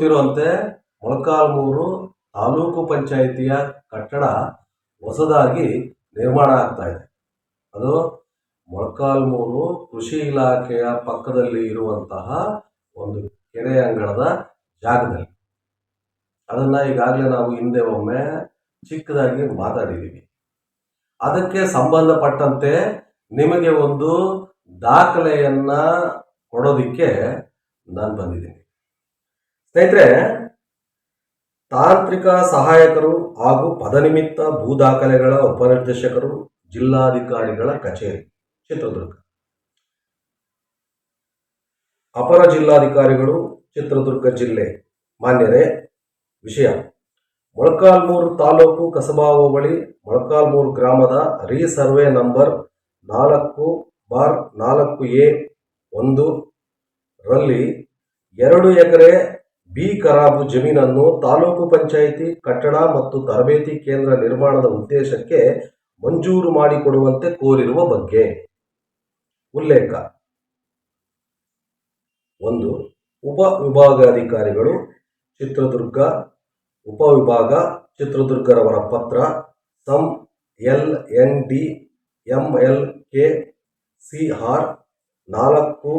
ಗೊತ್ತಿರುವಂತೆ ಮೊಳಕಾಲ್ಮೂರು ತಾಲೂಕು ಪಂಚಾಯಿತಿಯ ಕಟ್ಟಡ ಹೊಸದಾಗಿ ನಿರ್ಮಾಣ ಆಗ್ತಾ ಇದೆ. ಅದು ಮೊಳಕಾಲ್ಮೂರು ಕೃಷಿ ಇಲಾಖೆಯ ಪಕ್ಕದಲ್ಲಿ ಇರುವಂತಹ ಒಂದು ಕೆರೆ ಅಂಗಳದ ಜಾಗದಲ್ಲಿ. ಅದನ್ನ ಈಗಾಗಲೇ ನಾವು ಹಿಂದೆ ಒಮ್ಮೆ ಚಿಕ್ಕದಾಗಿ ಮಾತಾಡಿದ್ದೀವಿ ಅದಕ್ಕೆ ಸಂಬಂಧಪಟ್ಟಂತೆ ನಿಮಗೆ ಒಂದು ದಾಖಲೆಯನ್ನು ಕೊಡೋದಿಕ್ಕೆ ನಾನು ಬಂದಿದ್ದೀನಿ. ಸ್ನೇಹಿತರೆ, ತಾಂತ್ರಿಕ ಸಹಾಯಕರು ಹಾಗೂ ಪದನಿಮಿತ್ತ ಭೂ ದಾಖಲೆಗಳ ಉಪನಿರ್ದೇಶಕರು, ಜಿಲ್ಲಾಧಿಕಾರಿಗಳ ಕಚೇರಿ, ಚಿತ್ರದುರ್ಗ. ಅಪರ ಜಿಲ್ಲಾಧಿಕಾರಿಗಳು, ಚಿತ್ರದುರ್ಗ ಜಿಲ್ಲೆ. ಮಾನ್ಯರೇ, ವಿಷಯ. ಮೊಳಕಾಲ್ಮೂರು ತಾಲೂಕು ಕಸಬಾ ಹೋಬಳಿ, ಮೊಳಕಾಲ್ಮೂರು ಗ್ರಾಮದ ರೀ ಸರ್ವೆ ನಂಬರ್ ನಾಲ್ಕು ಬಾರ್ ನಾಲ್ಕು ಎ ಒಂದು ರಲ್ಲಿ ಎರಡು ಎಕರೆ ಬಿ ಕರಾಬು ಜಮೀನನ್ನು ತಾಲೂಕು ಪಂಚಾಯಿತಿ, ಕಟ್ಟಡ ಮತ್ತು ತರಬೇತಿ ಕೇಂದ್ರ ನಿರ್ಮಾಣದ ಉದ್ದೇಶಕ್ಕೆ ಮಂಜೂರು ಮಾಡಿಕೊಡುವಂತೆ ಕೋರಿರುವ ಬಗ್ಗೆ. ಉಲ್ಲೇಖ. ಒಂದು, ಉಪ ವಿಭಾಗಾಧಿಕಾರಿಗಳು ಚಿತ್ರದುರ್ಗ ಉಪವಿಭಾಗ ಚಿತ್ರದುರ್ಗರವರ ಪತ್ರ, ಸಂ L N D M L K C R ನಾಲ್ಕು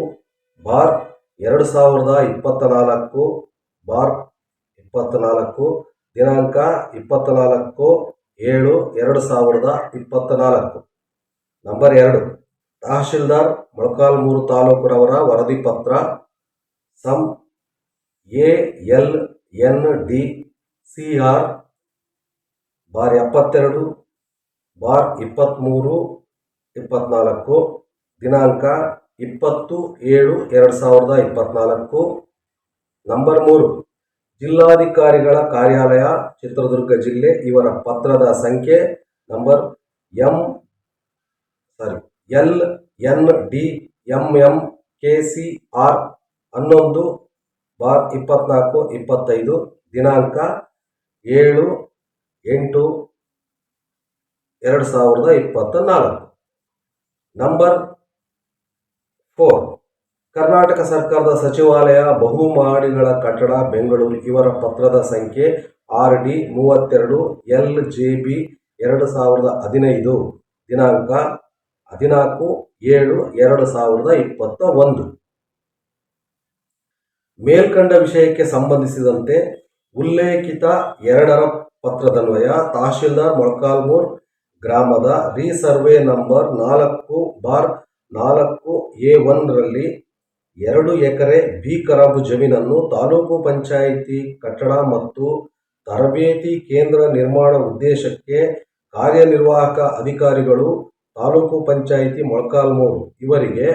ಬಾರ್ ಎರಡು ಸಾವಿರದ ಇಪ್ಪತ್ತ ನಾಲ್ಕು ಬಾರ್ ಇಪ್ಪತ್ತ ದಿನಾಂಕ ಇಪ್ಪತ್ತ್ನಾಲ್ಕು ಏಳು, ಎರಡು ಸಾವಿರದ ಇಪ್ಪತ್ತ ನಾಲ್ಕು ನಂಬರ್ ಎರಡು, ತಹಶೀಲ್ದಾರ್ ಮೊಳಕಾಲ್ಮೂರು ತಾಲೂಕಿನವರ ವರದಿ ಪತ್ರ, ಸಂ A L N D C R, bar ಎಪ್ಪತ್ತೆರಡು, ಬಾರ್ ಇಪ್ಪತ್ತ್ಮೂರು ಇಪ್ಪತ್ತ್ನಾಲ್ಕು ದಿನಾಂಕ ಇಪ್ಪತ್ತು, ಏಳು, ಎರಡು ಸಾವಿರದ ಇಪ್ಪತ್ತ್ನಾಲ್ಕು ನಂಬರ್ ಮೂರು ಜಿಲ್ಲಾಧಿಕಾರಿಗಳ ಕಾರ್ಯಾಲಯ, ಚಿತ್ರದುರ್ಗ ಜಿಲ್ಲೆ, ಇವರ ಪತ್ರದ ಸಂಖ್ಯೆ number M, sorry, L, N, D, M M, K, C, R, ಹನ್ನೊಂದು, ಬಾರ್ ಇಪ್ಪತ್ನಾಲ್ಕು, ಇಪ್ಪತ್ತೈದು, ದಿನಾಂಕ ಏಳು, ಎಂಟು, ಎರಡು ಸಾವಿರದ ಇಪ್ಪತ್ತ ನಾಲ್ಕು ನಂಬರ್ ಫೋರ್. ಕರ್ನಾಟಕ ಸರ್ಕಾರದ ಸಚಿವಾಲಯ ಬಹುಮಹಡಿಗಳ ಕಟ್ಟಡ, ಬೆಂಗಳೂರು ಇವರ ಪತ್ರದ ಸಂಖ್ಯೆ ಆರ್ ಡಿ ಮೂವತ್ತೆರಡು, ಎಲ್ ಜೆ ಬಿ ಎರಡು ಸಾವಿರದ ಹದಿನೈದು, ದಿನಾಂಕ ಹದಿನಾಲ್ಕು ಏಳು ಎರಡು ಸಾವಿರದ ಇಪ್ಪತ್ತ ಒಂದು ಮೇಲ್ಕಂಡ ವಿಷಯಕ್ಕೆ ಸಂಬಂಧಿಸಿದಂತೆ ಉಲ್ಲೇಖಿತ ಎರಡರ ಪತ್ರದನ್ವಯ ತಹಶೀಲ್ದಾರ್ ಮೊಳಕಾಲ್ಮೂರ್, ಗ್ರಾಮದ ರೀಸರ್ವೆ ನಂಬರ್ ನಾಲ್ಕು ಬಾರ್ ನಾಲ್ಕು ಎ ಒನ್ರಲ್ಲಿ ಎರಡು ಎಕರೆ ಬಿ ಖರಾಬು ಜಮೀನನ್ನು ತಾಲೂಕು ಪಂಚಾಯಿತಿ ಕಟ್ಟಡ ಮತ್ತು ತರಬೇತಿ ಕೇಂದ್ರ ನಿರ್ಮಾಣ ಉದ್ದೇಶಕ್ಕೆ ಕಾರ್ಯನಿರ್ವಾಹಕ ಅಧಿಕಾರಿಗಳು, ತಾಲೂಕು ಪಂಚಾಯಿತಿ ಮೊಳಕಾಲ್ಮೂರು ಇವರಿಗೆ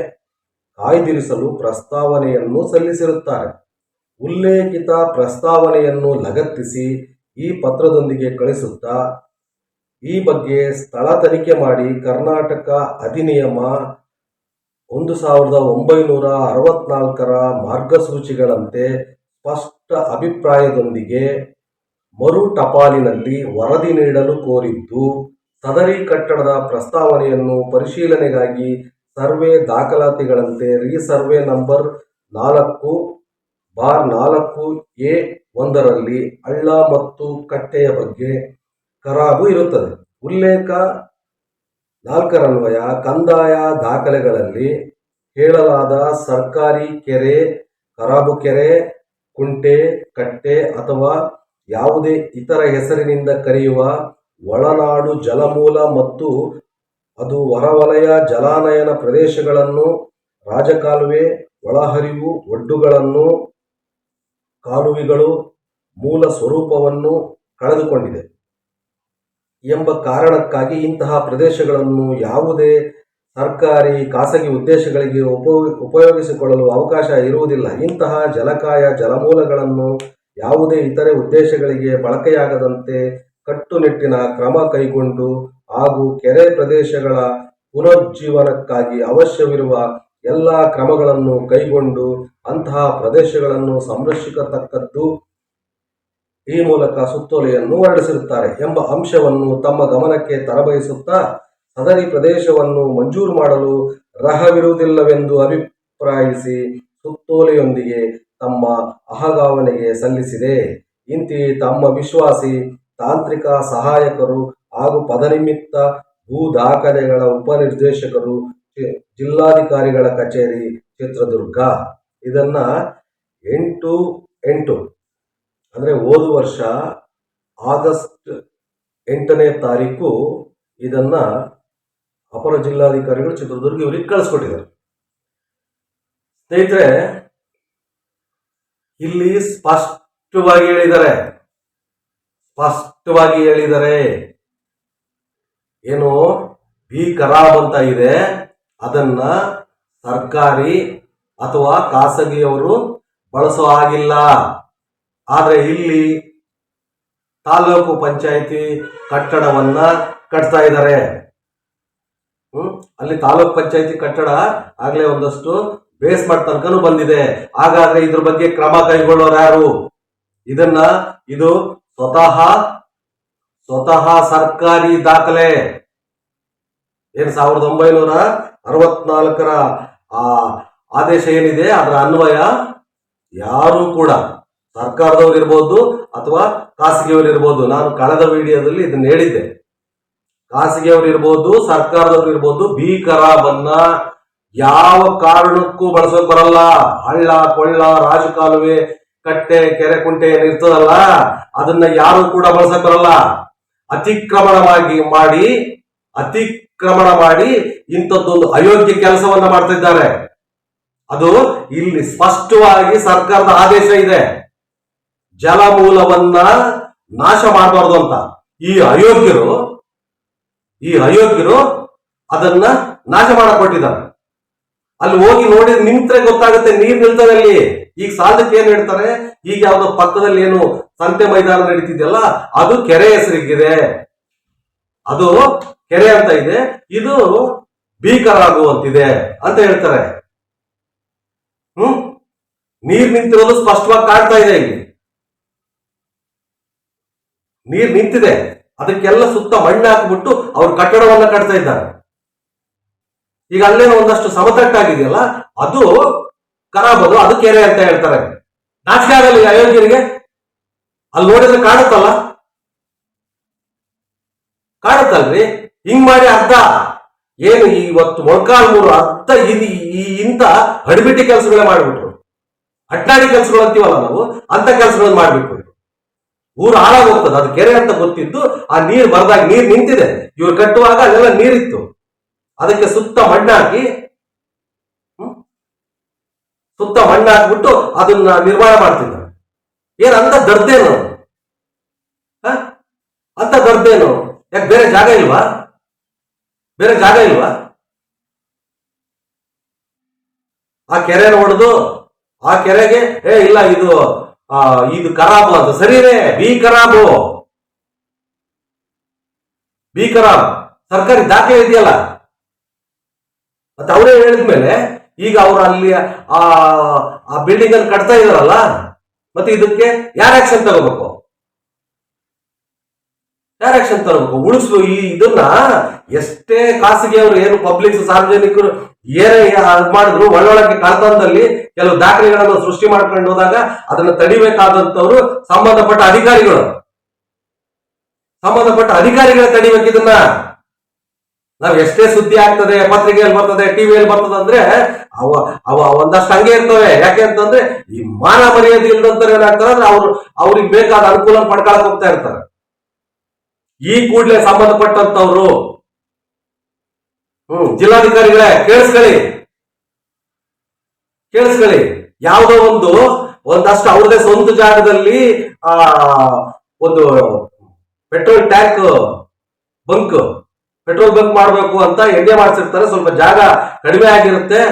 ಕಾಯ್ದಿರಿಸಲು ಪ್ರಸ್ತಾವನೆಯನ್ನು ಸಲ್ಲಿಸಿರುತ್ತಾರೆ. ಉಲ್ಲೇಖಿತ ಪ್ರಸ್ತಾವನೆಯನ್ನು ಲಗತ್ತಿಸಿ ಈ ಪತ್ರದೊಂದಿಗೆ ಕಳಿಸುತ್ತಾ, ಈ ಬಗ್ಗೆ ಸ್ಥಳ ತನಿಖೆ ಮಾಡಿ ಕರ್ನಾಟಕ ಅಧಿನಿಯಮ ಒಂದು ಸಾವಿರದ ಒಂಬೈನೂರ ಅರವತ್ನಾಲ್ಕರ ಮಾರ್ಗಸೂಚಿಗಳಂತೆ ಸ್ಪಷ್ಟ ಅಭಿಪ್ರಾಯದೊಂದಿಗೆ ಮರು ಟಪಾಲಿನಲ್ಲಿ ವರದಿ ನೀಡಲು ಕೋರಿದ್ದು, ಸದರಿ ಕಟ್ಟಡದ ಪ್ರಸ್ತಾವನೆಯನ್ನು ಪರಿಶೀಲನೆಗಾಗಿ ಸರ್ವೆ ದಾಖಲಾತಿಗಳಂತೆ ರೀಸರ್ವೆ ನಂಬರ್ ನಾಲ್ಕು ಬಾರ್ ನಾಲ್ಕು ಎ ಒಂದರಲ್ಲಿ ಹಳ್ಳ ಮತ್ತು ಕಟ್ಟೆಯ ಬಗ್ಗೆ ಕರಾಬು ಇರುತ್ತದೆ. ಉಲ್ಲೇಖ ನಾಲ್ಕರನ್ವಯ ಕಂದಾಯ ದಾಖಲೆಗಳಲ್ಲಿ ಹೇಳಲಾದ ಸರ್ಕಾರಿ ಕೆರೆ ಖರಾಬು ಕೆರೆ, ಕುಂಟೆ, ಕಟ್ಟೆ ಅಥವಾ ಯಾವುದೇ ಇತರ ಹೆಸರಿನಿಂದ ಕರೆಯುವ ಒಳನಾಡು ಜಲಮೂಲ ಮತ್ತು ಅದು ಹೊರವಲಯ ಜಲಾನಯನ ಪ್ರದೇಶಗಳನ್ನು, ರಾಜಕಾಲುವೆ, ಒಳಹರಿವು, ಒಡ್ಡುಗಳನ್ನು, ಕಾಲುವೆಗಳು, ಮೂಲ ಸ್ವರೂಪವನ್ನು ಕಳೆದುಕೊಂಡಿದೆ. ಎಂಬ ಕಾರಣಕ್ಕಾಗಿ ಇಂತಹ ಪ್ರದೇಶಗಳನ್ನು ಯಾವುದೇ ಸರ್ಕಾರಿ, ಖಾಸಗಿ ಉದ್ದೇಶಗಳಿಗೆ ಉಪ ಉಪಯೋಗಿಸಿಕೊಳ್ಳಲು ಅವಕಾಶ ಇರುವುದಿಲ್ಲ. ಇಂತಹ ಜಲಕಾಯ, ಜಲಮೂಲಗಳನ್ನು ಯಾವುದೇ ಇತರೆ ಉದ್ದೇಶಗಳಿಗೆ ಬಳಕೆಯಾಗದಂತೆ ಕಟ್ಟುನಿಟ್ಟಿನ ಕ್ರಮ ಕೈಗೊಂಡು ಹಾಗೂ ಕೆರೆ ಪ್ರದೇಶಗಳ ಪುನರುಜ್ಜೀವನಕ್ಕಾಗಿ ಅವಶ್ಯವಿರುವ ಎಲ್ಲ ಕ್ರಮಗಳನ್ನು ಕೈಗೊಂಡು ಅಂತಹ ಪ್ರದೇಶಗಳನ್ನು ಸಂರಕ್ಷಿಸತಕ್ಕದ್ದು ಈ ಮೂಲಕ ಸುತ್ತೋಲೆಯನ್ನು ಹೊರಡಿಸಿರುತ್ತಾರೆ ಎಂಬ ಅಂಶವನ್ನು ತಮ್ಮ ಗಮನಕ್ಕೆ ತರಬಯಸುತ್ತಾ ಸದರಿ ಪ್ರದೇಶವನ್ನು ಮಂಜೂರು ಮಾಡಲು ರಹವಿರುವುದಿಲ್ಲವೆಂದು ಅಭಿಪ್ರಾಯಿಸಿ ಸುತ್ತೋಲೆಯೊಂದಿಗೆ ತಮ್ಮ ಅಹಗಾವನೆಗೆ ಸಲ್ಲಿಸಿದೆ. ಇಂತಿ ತಮ್ಮ ವಿಶ್ವಾಸಿ, ತಾಂತ್ರಿಕ ಸಹಾಯಕರು ಹಾಗೂ ಪದನಿಮಿತ್ತ ಭೂ ದಾಖಲೆಗಳ ಉಪನಿರ್ದೇಶಕರು ಜಿಲ್ಲಾಧಿಕಾರಿಗಳ ಕಚೇರಿ ಚಿತ್ರದುರ್ಗ. ಇದನ್ನ ಎಂಟು ಎಂಟು ಅಂದ್ರೆ ಹೋದ ವರ್ಷ ಆಗಸ್ಟ್ ಎಂಟನೇ ತಾರೀಕು ಇದನ್ನ ಅಪರ ಜಿಲ್ಲಾಧಿಕಾರಿಗಳು ಚಿತ್ರದುರ್ಗ ಇವರಿಗೆ ಕಳಿಸ್ಕೊಟ್ಟಿದ್ದಾರೆ. ಸ್ನೇಹಿತರೆ, ಇಲ್ಲಿ ಸ್ಪಷ್ಟವಾಗಿ ಹೇಳಿದ್ದಾರೆ. ಸ್ಪಷ್ಟವಾಗಿ ಹೇಳಿದ್ದಾರೆ. ಏನು ಬಿ ಖರಾಬ್ ಅಂತ ಇದೆ. ಅದನ್ನ ಸರ್ಕಾರಿ ಅಥವಾ ಖಾಸಗಿಯವರು ಬಳಸೋ ಹಾಗಿಲ್ಲ. ಆದ್ರೆ ಇಲ್ಲಿ ತಾಲೂಕು ಪಂಚಾಯಿತಿ ಕಟ್ಟಡವನ್ನ ಕಟ್ತಾ ಇದ್ದಾರೆ ಅಲ್ಲಿ ತಾಲೂಕ್ ಪಂಚಾಯಿತಿ ಕಟ್ಟಡ ಆಗ್ಲೇ ಒಂದಷ್ಟು ಬೇಸ್ಮೆಂಟ್ ತನಕನೂ ಬಂದಿದೆ. ಹಾಗಾದ್ರೆ ಇದ್ರ ಬಗ್ಗೆ ಕ್ರಮ ಕೈಗೊಳ್ಳೋರು ಯಾರು? ಇದನ್ನ ಇದು ಸ್ವತಃ ಸ್ವತಃ ಸರ್ಕಾರಿ ದಾಖಲೆ. ಏನ್ ಸಾವಿರದ ಒಂಬೈನೂರ ಅರವತ್ನಾಲ್ಕರ ಆ ಆದೇಶ ಏನಿದೆ? ಅದರ ಅನ್ವಯ ಯಾರು ಕೂಡ ಸರ್ಕಾರದವ್ರು ಇರ್ಬೋದು ಅಥವಾ ಖಾಸಗಿಯವರು ಇರ್ಬೋದು. ನಾನು ಕಳೆದ ವಿಡಿಯೋದಲ್ಲಿ ಇದನ್ನ ಹೇಳಿದ್ದೆ. ಖಾಸಗಿಯವರು ಇರ್ಬೋದು, ಸರ್ಕಾರದವ್ರು ಇರ್ಬೋದು ಭೀಕರವನ್ನ ಯಾವ ಕಾರಣಕ್ಕೂ ಬಳಸೋಕ್ ಬರಲ್ಲ. ಹಳ್ಳ, ಕೊಳ್ಳ, ರಾಜಕಾಲುವೆ, ಕಟ್ಟೆ, ಕೆರೆ, ಕುಂಟೆ ಏನಿರ್ತದಲ್ಲ ಅದನ್ನ ಯಾರು ಕೂಡ ಬಳಸಕ್ ಬರಲ್ಲ. ಅತಿಕ್ರಮಣವಾಗಿ ಮಾಡಿ, ಅತಿಕ್ರಮಣ ಮಾಡಿ ಇಂಥದ್ದೊಂದು ಅಯೋಗ್ಯ ಕೆಲಸವನ್ನ ಮಾಡ್ತಿದ್ದಾರೆ. ಅದು ಇಲ್ಲಿ ಸ್ಪಷ್ಟವಾಗಿ ಸರ್ಕಾರದ ಆದೇಶ ಇದೆ. ಜಲಮೂಲವನ್ನ ನಾಶ ಮಾಡಬಾರ್ದು ಅಂತ. ಈ ಅಯೋಗ್ಯರು ಈ ಅಯೋಗ್ಯರು ಅದನ್ನ ನಾಶ ಮಾಡಕ್ ಕೊಟ್ಟಿದ್ದಾರೆ ಅಲ್ಲಿ ಹೋಗಿ ನೋಡಿ, ನಿಂತ್ರೆ ಗೊತ್ತಾಗುತ್ತೆ ನೀರ್ ನಿಲ್ತದೆ ಅಲ್ಲಿ. ಈಗ ಸಾಲಕ್ಕೆ ಏನ್ ಹೇಳ್ತಾರೆ? ಈಗ ಯಾವ್ದೋ ಪಕ್ಕದಲ್ಲಿ ಏನು ಸಂತೆ ಮೈದಾನ ನಡೀತಿದೆಯಲ್ಲ, ಅದು ಕೆರೆ ಹೆಸರಿಗಿದೆ. ಅದು ಕೆರೆ ಅಂತ ಇದೆ. ಇದು ಭೀಕರ ಆಗುವಂತಿದೆ ಅಂತ ಹೇಳ್ತಾರೆ. ಹ್ಮ್? ನೀರ್ ನಿಂತಿರೋದು ಸ್ಪಷ್ಟವಾಗಿ ಕಾಣ್ತಾ ಇದೆ ಇಲ್ಲಿ. ನೀರ್ ನಿಂತಿದೆ. ಅದಕ್ಕೆಲ್ಲ ಸುತ್ತ ಮಣ್ಣು ಹಾಕಿಬಿಟ್ಟು ಅವ್ರು ಕಟ್ಟಡವನ್ನ ಕಟ್ತಾ ಇದ್ದಾರೆ. ಈಗ ಅಲ್ಲೇನೋ ಒಂದಷ್ಟು ಸಮತಟ್ಟಾಗಿದೆಯಲ್ಲ, ಅದು ಖರಾಬದು ಅದು ಕೆರೆ ಅಂತ ಹೇಳ್ತಾರೆ. ನಾಚಿಕೆ ಆಗಲ್ಲ ಅಯೋಧ್ಯರಿಗೆ ಅಲ್ಲಿ ನೋಡಿದ್ರೆ ಕಾಣುತ್ತಲ್ಲ? ಕಾಣುತ್ತಲ್ರಿ? ಹಿಂಗ್ ಮಾಡಿ ಅರ್ಧ. ಏನು ಇವತ್ತು ಮೊಳಕಾಲ್ ಮೂರು ಅರ್ಧ ಇದು ಈ ಇಂಥ ಹಡಿಬಿಟ್ಟಿ ಕೆಲಸಗಳೇ ಮಾಡಿಬಿಟ್ರು. ಅಟ್ಟಾಡಿ ಕೆಲಸಗಳು ಅಂತೀವಲ್ಲ ನಾವು, ಅಂತ ಕೆಲಸಗಳನ್ನ ಮಾಡ್ಬಿಟ್ರು ಊರು ಹಾಳಾಗೋಗ್ತದೆ. ಅದು ಕೆರೆ ಅಂತ ಗೊತ್ತಿದ್ದು ಆ ನೀರು ಬರದಾಗ ನೀರು ನಿಂತಿದೆ. ಇವ್ರು ಕಟ್ಟುವಾಗ ಅಲ್ಲೆಲ್ಲ ನೀರಿತ್ತು. ಅದಕ್ಕೆ ಸುತ್ತ ಮಣ್ಣಾಕಿ ಸುತ್ತ ಮಣ್ಣು ಹಾಕ್ಬಿಟ್ಟು ಅದನ್ನ ನಿರ್ಮಾಣ ಮಾಡ್ತಿದ್ದಾರೆ. ಏನ್ ಅಂತ ದರ್ದೇನು? ಅಂತ ದರ್ದೇನು ಯಾಕೆ ಬೇರೆ ಜಾಗ ಇಲ್ವಾ? ಬೇರೆ ಜಾಗ ಇಲ್ವಾ? ಆ ಕೆರೆ ನೋಡುದು, ಆ ಕೆರೆಗೆ, ಏ ಇಲ್ಲ ಇದು ಇದು ಖರಾಬು ಅದು ಸರಿನೇ? ಬಿ ಖರಾಬು ಬಿ ಖರಾಬ್ ಸರ್ಕಾರಿ ದಾಖಲೆ ಇದೆಯಲ್ಲ? ಮತ್ತೆ ಅವರೇ ಹೇಳಿದ ಮೇಲೆ ಈಗ ಅವರು ಅಲ್ಲಿ, ಆ ಆ ಬಿಲ್ಡಿಂಗ್ ಅಲ್ಲಿ ಕಟ್ತಾ ಇದಾರಲ್ಲ ಮತ್ತೆ ಇದಕ್ಕೆ ಯಾರು ಆಕ್ಷನ್ ತಗೋಬೇಕು? ಯಾರ ತರಬೇಕು. ಉಳಿಸು ಈ ಇದನ್ನ ಎಷ್ಟೇ ಖಾಸಗಿ ಅವರು ಏನು ಪಬ್ಲಿಕ್ ಸಾರ್ವಜನಿಕರು ಏನೇ ಮಾಡಿದ್ರು, ಒಳ್ಳೊಳಗೆ ಕಳ್ತನದಲ್ಲಿ ಕೆಲವು ದಾಖಲೆಗಳನ್ನು ಸೃಷ್ಟಿ ಮಾಡ್ಕೊಂಡು ಹೋದಾಗ ಅದನ್ನ ತಡಿಬೇಕಾದಂತವ್ರು ಸಂಬಂಧಪಟ್ಟ ಅಧಿಕಾರಿಗಳು. ಸಂಬಂಧಪಟ್ಟ ಅಧಿಕಾರಿಗಳ ತಡಿಬೇಕು ಇದನ್ನ. ನಾವ್ ಎಷ್ಟೇ ಸುದ್ದಿ ಆಗ್ತದೆ, ಪತ್ರಿಕೆಯಲ್ಲಿ ಬರ್ತದೆ, ಟಿವಿಯಲ್ಲಿ ಬರ್ತದೆ ಅಂದ್ರೆ ಅವ ಅವ ಒಂದಷ್ಟು ಹಂಗೆ ಇರ್ತವೆ. ಯಾಕೆ ಅಂತಂದ್ರೆ ಈ ಮಾನ ಮರ್ಯಾದೆ ಇಲ್ದಂತಾರೆ ಏನಾಗ್ತಾರೆ ಅಂದ್ರೆ ಅವ್ರು, ಅವ್ರಿಗೆ ಬೇಕಾದ ಅನುಕೂಲ ಪಡ್ಕೊಳಕ್ ಹೋಗ್ತಾ ಇರ್ತಾರೆ. ಈ ಕೂಡಲೇ ಸಂಬಂಧಪಟ್ಟಂತವ್ರು ಜಿಲ್ಲಾಧಿಕಾರಿಗಳೇ, ಕೇಳಿಸ್ಕೊಳ್ಳಿ. ಕೇಳಿಸ್ಕೊಳ್ಳಿ. ಯಾವುದೋ ಒಂದು, ಒಂದಷ್ಟು ಅವ್ರದೇ ಸ್ವಂತ ಜಾಗದಲ್ಲಿ, ಆ, ಒಂದು petrol tank, bunk, petrol bunk ಮಾಡಬೇಕು ಅಂತ ಎಣ್ಣೆ ಮಾಡಿಸಿರ್ತಾರೆ. ಸ್ವಲ್ಪ ಜಾಗ ಕಡಿಮೆ ಆಗಿರುತ್ತೆ.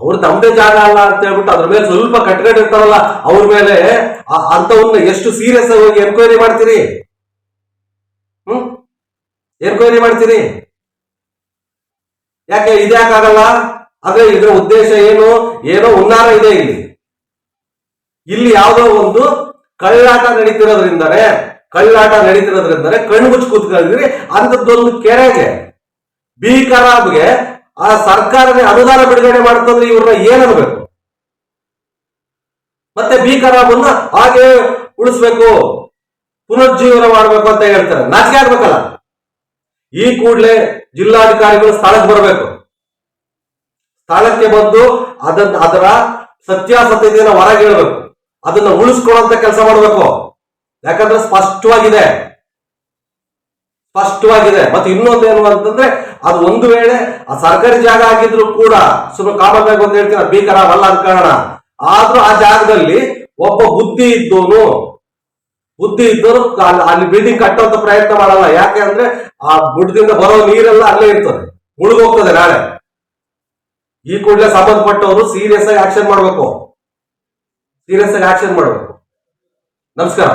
ಅವ್ರು ತಮ್ಮದೇ ಜಾಗ ಅಲ್ಲ ಅಂತ ಹೇಳ್ಬಿಟ್ಟು ಅದ್ರ ಮೇಲೆ ಸ್ವಲ್ಪ ಕಟ್ಕೊಂಡಿರ್ತಾರಲ್ಲ, ಅವ್ರ ಮೇಲೆ ಅಂತವನ್ನ ಎಷ್ಟು ಸೀರಿಯಸ್ ಆಗಿ ಎನ್ಕ್ವೈರಿ ಮಾಡ್ತೀರಿ? ಹ್ಮ್? ಎನ್ಕ್ವೈರಿ ಮಾಡ್ತೀರಿ? ಯಾಕೆ ಇದ್ಯಾಕಾಗಲ್ಲ ಅಂದ್ರೆ ಇದರ ಉದ್ದೇಶ ಏನು? ಏನೋ ಉನ್ನಾರ ಇದೆ ಇಲ್ಲಿ. ಇಲ್ಲಿ ಯಾವುದೋ ಒಂದು ಕಳ್ಳಾಟ ನಡೀತಿರೋದ್ರಿಂದಾನೆ, ಕಳ್ಳಾಟ ನಡೀತಿರೋದ್ರಿಂದ ಕಣ್ಣು ಮುಚ್ಚಿ ಕೂತ್ಕೊಂಡಿದ್ರಿ ಅಂತದ್ದೊಂದು ಕೆರೆಗೆ ಬಿ ಖರಾಬ್ಗೆ ಆ ಸರ್ಕಾರನೇ ಅನುದಾನ ಬಿಡುಗಡೆ ಮಾಡ್ತಂದ್ರೆ ಇವ್ರನ್ನ ಏನನ್ಬೇಕು? ಮತ್ತೆ ಭೀಕರಾಮನ್ನ ಹಾಗೆ ಉಳಿಸ್ಬೇಕು. ಪುನರುಜ್ಜೀವನ ಮಾಡಬೇಕು ಅಂತ ಹೇಳ್ತಾರೆ. ನಾಚಿಕೆ ಆಗ್ಬೇಕಲ್ಲ? ಈ ಕೂಡಲೇ ಜಿಲ್ಲಾಧಿಕಾರಿಗಳು ಸ್ಥಳಕ್ಕೆ ಬರಬೇಕು. ಸ್ಥಳಕ್ಕೆ ಬಂದು ಅದನ್ನ ಅದರ ಸತ್ಯಾಸತ್ಯತೆಯನ್ನು ಹೊರಗೆ ಹೇಳಬೇಕು. ಅದನ್ನ ಉಳಿಸ್ಕೊಳ್ಳುವಂತ ಕೆಲಸ ಮಾಡಬೇಕು. ಯಾಕಂದ್ರೆ ಸ್ಪಷ್ಟವಾಗಿದೆ. ಸ್ಪಷ್ಟವಾಗಿದೆ. ಮತ್ತೆ ಇನ್ನೊಂದು ಏನು ಅಂತಂದ್ರೆ, ಅದು ಒಂದು ವೇಳೆ ಆ ಸರ್ಕಾರಿ ಜಾಗ ಆಗಿದ್ರು ಕೂಡ ಸುಮ್ಮನೆ ಕಾಮನ್ ಆಗಿ ಒಂದು ಹೇಳ್ತೀನಿ ಭೀಕರ, ಅಲ್ಲ ಅನ್ಕೋಣ ಆದ್ರೂ ಆ ಜಾಗದಲ್ಲಿ ಒಬ್ಬ ಬುದ್ಧಿ ಇದ್ದೋನು ಬುದ್ಧಿ ಇದ್ದವರು ಅಲ್ಲಿ ಬಿಲ್ಡಿಂಗ್ ಕಟ್ಟುವಂತ ಪ್ರಯತ್ನ ಮಾಡಲ್ಲ. ಯಾಕೆ ಅಂದ್ರೆ ಆ ಗುಡ್ಡದಿಂದ ಬರೋ ನೀರೆಲ್ಲ ಅಲ್ಲೇ ಇರ್ತದೆ. ಮುಳುಗೋಗ್ತದೆ ನಾಳೆ. ಈ ಕೂಡಲೇ ಸಂಬಂಧಪಟ್ಟವರು ಸೀರಿಯಸ್ ಆಗಿ ಆಕ್ಷನ್ ಮಾಡಬೇಕು. ಸೀರಿಯಸ್ ಆಗಿ ಆಕ್ಷನ್ ಮಾಡಬೇಕು. ನಮಸ್ಕಾರ.